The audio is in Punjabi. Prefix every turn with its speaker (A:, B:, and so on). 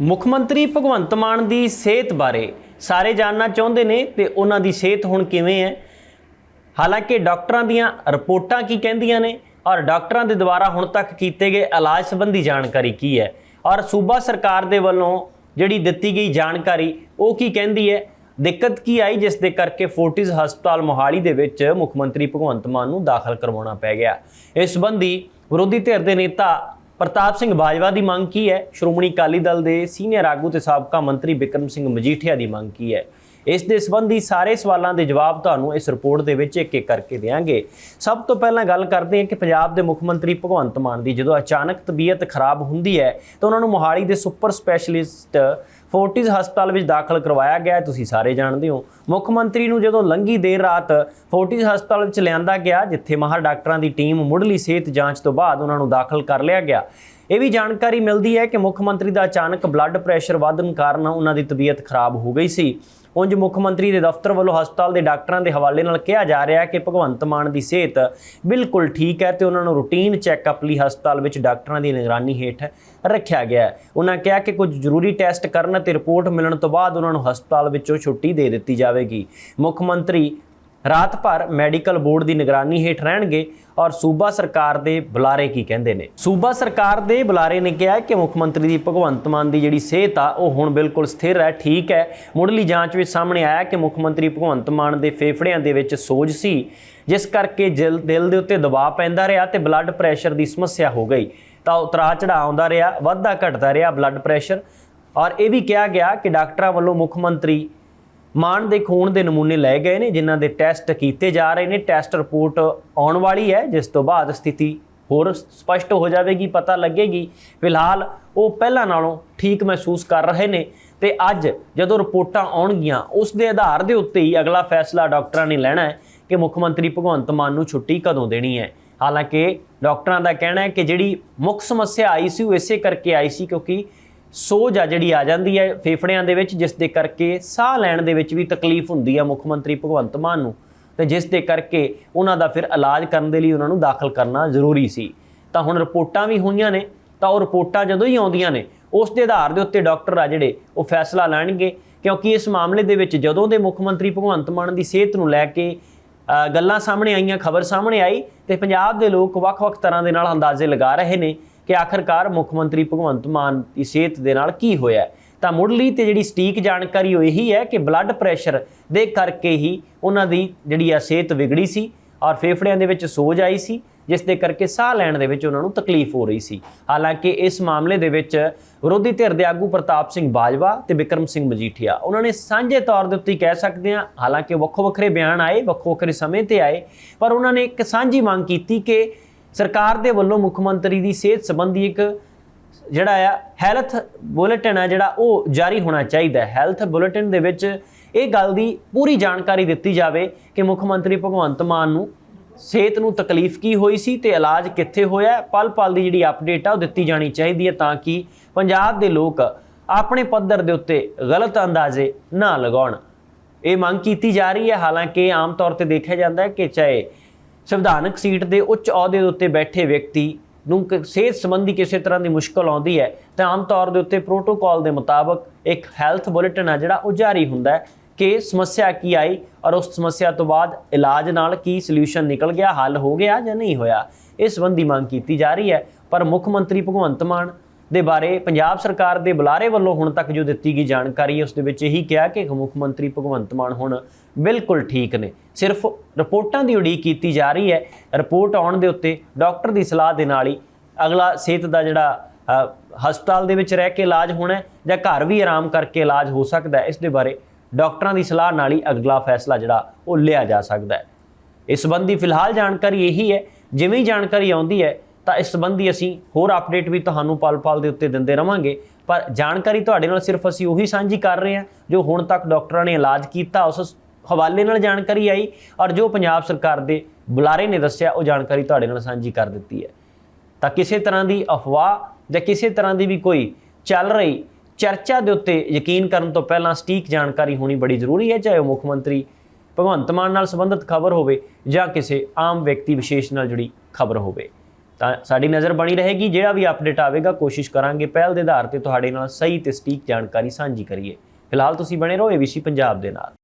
A: ਮੁੱਖ ਮੰਤਰੀ ਭਗਵੰਤ ਮਾਨ ਦੀ ਸਿਹਤ ਬਾਰੇ ਸਾਰੇ ਜਾਣਨਾ ਚਾਹੁੰਦੇ ਨੇ ਤੇ ਉਹਨਾਂ ਦੀ ਸਿਹਤ ਹੁਣ ਕਿਵੇਂ ਹੈ? ਹਾਲਾਂਕਿ ਡਾਕਟਰਾਂ ਦੀਆਂ ਰਿਪੋਰਟਾਂ ਕੀ ਕਹਿੰਦੀਆਂ ਨੇ ਔਰ ਡਾਕਟਰਾਂ ਦੇ ਦੁਆਰਾ ਹੁਣ ਤੱਕ ਕੀਤੇ ਗਏ ਇਲਾਜ ਸੰਬੰਧੀ ਜਾਣਕਾਰੀ ਕੀ ਹੈ? ਔਰ ਸੂਬਾ ਸਰਕਾਰ ਦੇ ਵੱਲੋਂ ਜਿਹੜੀ ਦਿੱਤੀ ਗਈ ਜਾਣਕਾਰੀ, ਉਹ ਕੀ ਕਹਿੰਦੀ ਹੈ? ਦਿੱਕਤ ਕੀ ਆਈ ਜਿਸ ਦੇ ਕਰਕੇ ਫੋਰਟਿਸ ਹਸਪਤਾਲ ਮੋਹਾਲੀ ਦੇ ਵਿੱਚ ਮੁੱਖ ਮੰਤਰੀ ਭਗਵੰਤ ਮਾਨ ਨੂੰ ਦਾਖਲ ਕਰਵਾਉਣਾ ਪੈ ਗਿਆ? ਇਸ ਸੰਬੰਧੀ ਵਿਰੋਧੀ ਧਿਰ ਦੇ ਨੇਤਾ ਪ੍ਰਤਾਪ ਸਿੰਘ ਬਾਜਵਾ ਦੀ ਮੰਗ ਕੀ ਹੈ? ਸ਼੍ਰੋਮਣੀ ਅਕਾਲੀ ਦਲ ਦੇ ਸੀਨੀਅਰ ਆਗੂ ਤੇ ਸਾਬਕਾ ਮੰਤਰੀ ਬਿਕਰਮ ਸਿੰਘ ਮਜੀਠੀਆ ਦੀ ਮੰਗ ਕੀ ਹੈ? ਇਸ ਦੇ ਸੰਬੰਧੀ ਸਾਰੇ ਸਵਾਲਾਂ ਦੇ ਜਵਾਬ ਤੁਹਾਨੂੰ ਇਸ ਰਿਪੋਰਟ ਦੇ ਵਿੱਚ ਇੱਕ ਇੱਕ ਕਰਕੇ ਦੇਵਾਂਗੇ ਸਭ ਤੋਂ ਪਹਿਲਾਂ ਗੱਲ ਕਰਦੇ ਹਾਂ ਕਿ ਪੰਜਾਬ ਦੇ ਮੁੱਖ ਮੰਤਰੀ ਭਗਵੰਤ ਮਾਨ ਦੀ ਜਦੋਂ ਅਚਾਨਕ ਤਬੀਅਤ ਖਰਾਬ ਹੁੰਦੀ ਹੈ, ਤਾਂ ਉਹਨਾਂ ਨੂੰ ਮੋਹਾਲੀ ਦੇ ਸੁਪਰ ਸਪੈਸ਼ਲਿਸਟ ਫੋਰਟਿਸ ਹਸਪਤਾਲ ਵਿੱਚ ਦਾਖਲ ਕਰਵਾਇਆ ਗਿਆ ਹੈ, ਤੁਸੀਂ ਸਾਰੇ ਜਾਣਦੇ ਹੋ। ਮੁੱਖ ਮੰਤਰੀ ਨੂੰ ਜਦੋਂ ਲੰਗੀ ਦੇਰ ਰਾਤ ਫੋਰਟਿਸ ਹਸਪਤਾਲ ਵਿੱਚ ਲਿਆਂਦਾ ਗਿਆ ਜਿੱਥੇ ਮਾਹਰ ਡਾਕਟਰਾਂ ਦੀ ਟੀਮ ਮੁੱਢਲੀ ਸਿਹਤ ਜਾਂਚ ਤੋਂ ਬਾਅਦ ਉਹਨਾਂ ਨੂੰ ਦਾਖਲ ਕਰ ਲਿਆ ਗਿਆ। ਇਹ ਵੀ ਜਾਣਕਾਰੀ ਮਿਲਦੀ ਹੈ ਕਿ ਮੁੱਖ ਮੰਤਰੀ ਦਾ ਅਚਾਨਕ ਬਲੱਡ ਪ੍ਰੈਸ਼ਰ ਵਧਣ ਕਾਰਨ ਉਹਨਾਂ ਦੀ ਤਬੀਅਤ ਖਰਾਬ ਹੋ ਗਈ ਸੀ। ਉਂਝ ਮੁੱਖ ਮੰਤਰੀ ਦੇ ਦਫ਼ਤਰ ਵੱਲੋਂ ਹਸਪਤਾਲ ਦੇ ਡਾਕਟਰਾਂ ਦੇ ਹਵਾਲੇ ਨਾਲ ਕਿਹਾ ਜਾ ਰਿਹਾ ਹੈ ਕਿ ਭਗਵੰਤ ਮਾਨ ਦੀ ਸਿਹਤ ਬਿਲਕੁਲ ਠੀਕ ਹੈ ਤੇ ਉਹਨਾਂ ਨੂੰ ਰੂਟੀਨ ਚੈੱਕਅਪ ਲਈ ਹਸਪਤਾਲ ਵਿੱਚ ਡਾਕਟਰਾਂ ਦੀ ਨਿਗਰਾਨੀ ਹੇਠ ਰੱਖਿਆ ਗਿਆ ਹੈ। ਉਹਨਾਂ ਕਿਹਾ ਕਿ ਕੁਝ ਜ਼ਰੂਰੀ ਟੈਸਟ ਕਰਨ ਤੇ ਰਿਪੋਰਟ ਮਿਲਣ ਤੋਂ ਬਾਅਦ ਉਹਨਾਂ ਨੂੰ ਹਸਪਤਾਲ ਵਿੱਚੋਂ ਛੁੱਟੀ ਦੇ ਦਿੱਤੀ ਜਾਵੇਗੀ। ਮੁੱਖ ਮੰਤਰੀ ਰਾਤ ਭਰ ਮੈਡੀਕਲ ਬੋਰਡ ਦੀ ਨਿਗਰਾਨੀ ਹੇਠ ਰਹਿਣਗੇ ਔਰ ਸੂਬਾ ਸਰਕਾਰ ਦੇ ਬੁਲਾਰੇ ਕੀ ਕਹਿੰਦੇ ਨੇ? ਸੂਬਾ ਸਰਕਾਰ ਦੇ ਬੁਲਾਰੇ ਨੇ ਕਿਹਾ ਕਿ ਮੁੱਖ ਮੰਤਰੀ ਦੀ ਭਗਵੰਤ ਮਾਨ ਦੀ ਜਿਹੜੀ ਸਿਹਤ ਆ, ਉਹ ਹੁਣ ਬਿਲਕੁਲ ਸਥਿਰ ਹੈ, ਠੀਕ ਹੈ। ਮੁੱਢਲੀ ਜਾਂਚ ਵਿੱਚ ਸਾਹਮਣੇ ਆਇਆ ਕਿ ਮੁੱਖ ਮੰਤਰੀ ਭਗਵੰਤ ਮਾਨ ਦੇ ਫੇਫੜਿਆਂ ਦੇ ਵਿੱਚ ਸੋਜ ਸੀ, ਜਿਸ ਕਰਕੇ ਦਿਲ ਦਿਲ ਦੇ ਉੱਤੇ ਦਬਾਅ ਪੈਂਦਾ ਰਿਹਾ ਤੇ ਬਲੱਡ ਪ੍ਰੈਸ਼ਰ ਦੀ ਸਮੱਸਿਆ ਹੋ ਗਈ। ਤਾਂ ਉਤਰਾ ਚੜਾਅ ਆਉਂਦਾ ਰਿਹਾ ਵੱਧਦਾ ਘਟਦਾ ਰਿਹਾ ਬਲੱਡ ਪ੍ਰੈਸ਼ਰ। ਔਰ ਇਹ ਵੀ ਕਿਹਾ ਗਿਆ ਕਿ ਡਾਕਟਰਾਂ ਵੱਲੋਂ ਮੁੱਖ ਮੰਤਰੀ ਮਾਨ ਦੇ ਖੂਨ ਦੇ ਨਮੂਨੇ ਲਏ ਗਏ ਨੇ, ਜਿਨ੍ਹਾਂ ਦੇ ਟੈਸਟ ਕੀਤੇ ਜਾ ਰਹੇ ਨੇ। ਟੈਸਟ ਰਿਪੋਰਟ ਆਉਣ ਵਾਲੀ ਹੈ, ਜਿਸ ਤੋਂ ਬਾਅਦ ਸਥਿਤੀ ਹੋਰ ਸਪਸ਼ਟ ਹੋ ਜਾਵੇਗੀ, ਪਤਾ ਲੱਗੇਗੀ। ਫਿਲਹਾਲ ਉਹ ਪਹਿਲਾਂ ਨਾਲੋਂ ਠੀਕ ਮਹਿਸੂਸ ਕਰ ਰਹੇ ਨੇ ਤੇ ਅੱਜ ਜਦੋਂ ਰਿਪੋਰਟਾਂ ਆਉਣਗੀਆਂ, ਉਸ ਦੇ ਆਧਾਰ ਦੇ ਉੱਤੇ ਹੀ ਅਗਲਾ ਫੈਸਲਾ ਡਾਕਟਰਾਂ ਨੇ ਲੈਣਾ ਹੈ ਕਿ ਮੁੱਖ ਮੰਤਰੀ ਭਗਵੰਤ ਮਾਨ ਨੂੰ ਛੁੱਟੀ ਕਦੋਂ ਦੇਣੀ ਹੈ। ਹਾਲਾਂਕਿ ਡਾਕਟਰਾਂ ਦਾ ਕਹਿਣਾ ਹੈ ਕਿ ਜਿਹੜੀ ਮੁੱਖ ਸਮੱਸਿਆ ਆਈ ਸੀ, ਉਹ ਇਸੇ ਕਰਕੇ ਆਈ ਸੀ ਕਿਉਂਕਿ ਸੋਜ ਆ ਜਿਹੜੀ ਆ ਜਾਂਦੀ ਹੈ ਫੇਫੜਿਆਂ ਦੇ ਵਿੱਚ, ਜਿਸ ਦੇ ਕਰਕੇ ਸਾਹ ਲੈਣ ਦੇ ਵਿੱਚ ਵੀ ਤਕਲੀਫ ਹੁੰਦੀ ਹੈ ਮੁੱਖ ਮੰਤਰੀ ਭਗਵੰਤ ਮਾਨ ਨੂੰ। ਤੇ ਜਿਸ ਦੇ ਕਰਕੇ ਉਹਨਾਂ ਦਾ ਫਿਰ ਇਲਾਜ ਕਰਨ ਦੇ ਲਈ ਉਹਨਾਂ ਨੂੰ ਦਾਖਲ ਕਰਨਾ ਜ਼ਰੂਰੀ ਸੀ। ਤਾਂ ਹੁਣ ਰਿਪੋਰਟਾਂ ਵੀ ਹੋਈਆਂ ਨੇ, ਤਾਂ ਉਹ ਰਿਪੋਰਟਾਂ ਜਦੋਂ ਹੀ ਆਉਂਦੀਆਂ ਨੇ, ਉਸ ਦੇ ਆਧਾਰ ਦੇ ਉੱਤੇ ਡਾਕਟਰ ਆ ਜਿਹੜੇ, ਉਹ ਫੈਸਲਾ ਲੈਣਗੇ। ਕਿਉਂਕਿ ਇਸ ਮਾਮਲੇ ਦੇ ਵਿੱਚ ਜਦੋਂ ਦੇ ਮੁੱਖ ਮੰਤਰੀ ਭਗਵੰਤ ਮਾਨ ਦੀ ਸਿਹਤ ਨੂੰ ਲੈ ਕੇ ਗੱਲਾਂ ਸਾਹਮਣੇ ਆਈਆਂ, ਖਬਰ ਸਾਹਮਣੇ ਆਈ, ਤੇ ਪੰਜਾਬ ਦੇ ਲੋਕ ਵੱਖ-ਵੱਖ ਤਰ੍ਹਾਂ ਦੇ ਨਾਲ ਅੰਦਾਜ਼ੇ ਲਗਾ ਰਹੇ ਨੇ। ਕਿ ਆਖਰਕਾਰ ਮੁੱਖ ਮੰਤਰੀ ਭਗਵੰਤ ਮਾਨ ਦੀ ਸਿਹਤ ਦੇ ਨਾਲ ਕੀ ਹੋਇਆ ਤਾਂ ਮੁੱਢਲੀ ਤੇ ਜਿਹੜੀ ਸਟੀਕ ਜਾਣਕਾਰੀ ਉਹ ਇਹੀ ਹੈ ਕਿ ਬਲੱਡ ਪ੍ਰੈਸ਼ਰ ਦੇ ਕਰਕੇ ਹੀ ਉਹਨਾਂ ਦੀ ਜਿਹੜੀ ਆ ਸਿਹਤ ਵਿਗੜੀ ਸੀ ਔਰ ਫੇਫੜਿਆਂ ਦੇ ਵਿੱਚ ਸੋਜ ਆਈ ਸੀ, ਜਿਸ ਦੇ ਕਰਕੇ ਸਾਹ ਲੈਣ ਦੇ ਵਿੱਚ ਉਹਨਾਂ ਨੂੰ ਤਕਲੀਫ ਹੋ ਰਹੀ ਸੀ। ਹਾਲਾਂਕਿ ਇਸ ਮਾਮਲੇ ਦੇ ਵਿੱਚ ਵਿਰੋਧੀ ਧਿਰ ਦੇ ਆਗੂ ਪ੍ਰਤਾਪ ਸਿੰਘ ਬਾਜਵਾ ਤੇ ਵਿਕਰਮ ਸਿੰਘ ਮਜੀਠੀਆ, ਉਹਨਾਂ ਨੇ ਸਾਂਝੇ ਤੌਰ ਦੇ ਉੱਤੇ ਕਹਿ ਸਕਦੇ ਹਾਂ, ਹਾਲਾਂਕਿ ਵੱਖੋ ਵੱਖਰੇ ਬਿਆਨ ਆਏ ਵੱਖੋ ਵੱਖਰੇ ਸਮੇਂ ਤੇ ਆਏ, ਪਰ ਉਹਨਾਂ ਨੇ ਇੱਕ ਸਾਂਝੀ ਮੰਗ ਕੀਤੀ ਕਿ ਸਰਕਾਰ ਦੇ ਵੱਲੋਂ ਮੁੱਖ ਮੰਤਰੀ ਦੀ ਸਿਹਤ ਸੰਬੰਧੀ ਇੱਕ ਜਿਹੜਾ ਆ ਹੈਲਥ ਬੁਲੇਟਿਨ ਆ ਜਿਹੜਾ ਉਹ ਜਾਰੀ ਹੋਣਾ ਚਾਹੀਦਾ ਹੈ। ਹੈਲਥ ਬੁਲੇਟਿਨ ਦੇ ਵਿੱਚ ਇਹ ਗੱਲ ਦੀ ਪੂਰੀ ਜਾਣਕਾਰੀ ਦਿੱਤੀ ਜਾਵੇ ਕਿ ਮੁੱਖ ਮੰਤਰੀ ਭਗਵੰਤ ਮਾਨ ਨੂੰ ਸਿਹਤ ਨੂੰ ਤਕਲੀਫ ਕੀ ਹੋਈ ਸੀ ਤੇ ਇਲਾਜ ਕਿੱਥੇ ਹੋਇਆ ਪਲ ਪਲ ਦੀ ਜਿਹੜੀ ਅਪਡੇਟ ਆ ਉਹ ਦਿੱਤੀ ਜਾਣੀ ਚਾਹੀਦੀ ਹੈ ਤਾਂ ਕਿ ਪੰਜਾਬ ਦੇ ਲੋਕ ਆਪਣੇ ਪੱਧਰ ਦੇ ਉੱਤੇ ਗਲਤ ਅੰਦਾਜ਼ੇ ਨਾ ਲਗਾਉਣ। ਇਹ ਮੰਗ ਕੀਤੀ ਜਾ ਰਹੀ ਹੈ। ਹਾਲਾਂਕਿ ਆਮ ਤੌਰ ਤੇ ਦੇਖਿਆ ਜਾਂਦਾ ਹੈ ਕਿ ਚਾਹੇ ਸੰਵਿਧਾਨਕ ਸੀਟ ਦੇ ਉੱਚ ਅਹੁਦੇ ਦੇ ਉੱਤੇ ਬੈਠੇ ਵਿਅਕਤੀ ਨੂੰ ਕ- ਸਿਹਤ ਸੰਬੰਧੀ ਕਿਸੇ ਤਰ੍ਹਾਂ ਦੀ ਮੁਸ਼ਕਲ ਆਉਂਦੀ ਹੈ, ਤਾਂ ਆਮ ਤੌਰ ਦੇ ਉੱਤੇ ਪ੍ਰੋਟੋਕਾਲ ਦੇ ਮੁਤਾਬਕ ਇੱਕ ਹੈਲਥ ਬੁਲੇਟਿਨ ਆ ਜਿਹੜਾ ਉਹ ਜਾਰੀ ਹੁੰਦਾ ਹੈ ਕਿ ਸਮੱਸਿਆ ਕੀ ਆਈ ਔਰ ਉਸ ਸਮੱਸਿਆ ਤੋਂ ਬਾਅਦ ਇਲਾਜ ਨਾਲ ਕੀ ਸੋਲੂਸ਼ਨ ਨਿਕਲ ਗਿਆ, ਹੱਲ ਹੋ ਗਿਆ ਜਾਂ ਨਹੀਂ ਹੋਇਆ। ਇਸ ਸੰਬੰਧੀ ਮੰਗ ਕੀਤੀ ਜਾ ਰਹੀ ਹੈ, ਪਰ ਮੁੱਖ ਮੰਤਰੀ ਭਗਵੰਤ ਮਾਨ ਦੇ ਬਾਰੇ ਪੰਜਾਬ ਸਰਕਾਰ ਦੇ ਬੁਲਾਰੇ ਵੱਲੋਂ ਹੁਣ ਤੱਕ ਜੋ ਦਿੱਤੀ ਗਈ ਜਾਣਕਾਰੀ ਹੈ ਉਸ ਦੇ ਵਿੱਚ ਇਹੀ ਕਿਹਾ ਕਿ ਮੁੱਖ ਮੰਤਰੀ ਭਗਵੰਤ ਮਾਨ ਹੁਣ ਬਿਲਕੁਲ ਠੀਕ ਨੇ। ਸਿਰਫ ਰਿਪੋਰਟਾਂ ਦੀ ਉਡੀਕ ਕੀਤੀ ਜਾ ਰਹੀ ਹੈ। ਰਿਪੋਰਟ ਆਉਣ ਦੇ ਉੱਤੇ ਡਾਕਟਰ ਦੀ ਸਲਾਹ ਦੇ ਨਾਲ ਹੀ ਅਗਲਾ ਸਿਹਤ ਦਾ ਜਿਹੜਾ ਹਸਪਤਾਲ ਦੇ ਵਿੱਚ ਰਹਿ ਕੇ ਇਲਾਜ ਹੋਣਾ ਜਾਂ ਘਰ ਵੀ ਆਰਾਮ ਕਰਕੇ ਇਲਾਜ ਹੋ ਸਕਦਾ ਹੈ। ਇਸ ਦੇ ਬਾਰੇ ਡਾਕਟਰਾਂ ਦੀ ਸਲਾਹ ਨਾਲ ਹੀ ਅਗਲਾ ਫੈਸਲਾ ਜਿਹੜਾ, ਉਹ ਲਿਆ ਜਾ ਸਕਦਾ ਹੈ। ਇਸ ਸੰਬੰਧੀ ਫਿਲਹਾਲ ਜਾਣਕਾਰੀ ਇਹੀ ਹੈ। ਜਿਵੇਂ ਹੀ ਜਾਣਕਾਰੀ ਆਉਂਦੀ ਹੈ ਤਾਂ ਇਸ ਸੰਬੰਧੀ ਅਸੀਂ ਹੋਰ ਅਪਡੇਟ ਵੀ ਤੁਹਾਨੂੰ ਪਲ-ਪਲ ਦੇ ਉੱਤੇ ਦਿੰਦੇ ਰਵਾਂਗੇ। ਪਰ ਜਾਣਕਾਰੀ ਤੁਹਾਡੇ ਨਾਲ ਸਿਰਫ ਅਸੀਂ ਉਹੀ ਸਾਂਝੀ ਕਰ ਰਹੇ ਹਾਂ, ਜੋ ਹੁਣ ਤੱਕ ਡਾਕਟਰਾਂ ਨੇ ਇਲਾਜ ਕੀਤਾ, ਉਸ ਹਵਾਲੇ ਨਾਲ ਜਾਣਕਾਰੀ ਆਈ ਔਰ ਜੋ ਪੰਜਾਬ ਸਰਕਾਰ ਦੇ ਬੁਲਾਰੇ ਨੇ ਦੱਸਿਆ, ਉਹ ਜਾਣਕਾਰੀ ਤੁਹਾਡੇ ਨਾਲ ਸਾਂਝੀ ਕਰ ਦਿੱਤੀ ਹੈ। ਤਾਂ ਕਿਸੇ ਤਰ੍ਹਾਂ ਦੀ ਅਫਵਾਹ ਜਾਂ ਕਿਸੇ ਤਰ੍ਹਾਂ ਦੀ ਵੀ ਕੋਈ ਚੱਲ ਰਹੀ ਚਰਚਾ ਦੇ ਉੱਤੇ ਯਕੀਨ ਕਰਨ ਤੋਂ ਪਹਿਲਾਂ ਸਟੀਕ ਜਾਣਕਾਰੀ ਹੋਣੀ ਬੜੀ ਜ਼ਰੂਰੀ ਹੈ, ਚਾਹੇ ਉਹ ਮੁੱਖ ਮੰਤਰੀ ਭਗਵੰਤ ਮਾਨ ਨਾਲ ਸੰਬੰਧਿਤ ਖਬਰ ਹੋਵੇ ਜਾਂ ਕਿਸੇ ਆਮ ਵਿਅਕਤੀ ਵਿਸ਼ੇਸ਼ ਨਾਲ ਜੁੜੀ ਖਬਰ ਹੋਵੇ। ਤਾਂ ਸਾਡੀ ਨਜ਼ਰ ਬਣੀ ਰਹੇਗੀ, ਜਿਹੜਾ ਵੀ ਅਪਡੇਟ ਆਵੇਗਾ, ਕੋਸ਼ਿਸ਼ ਕਰਾਂਗੇ ਪਹਿਲ ਦੇ ਆਧਾਰ ਤੇ ਤੁਹਾਡੇ ਨਾਲ ਸਹੀ ਤੇ ਸਟੀਕ ਜਾਣਕਾਰੀ ਸਾਂਝੀ ਕਰੀਏ। ਫਿਲਹਾਲ ਤੁਸੀਂ ਬਣੇ ਰਹੋ ਏਬੀਸੀ ਪੰਜਾਬ ਦੇ ਨਾਲ।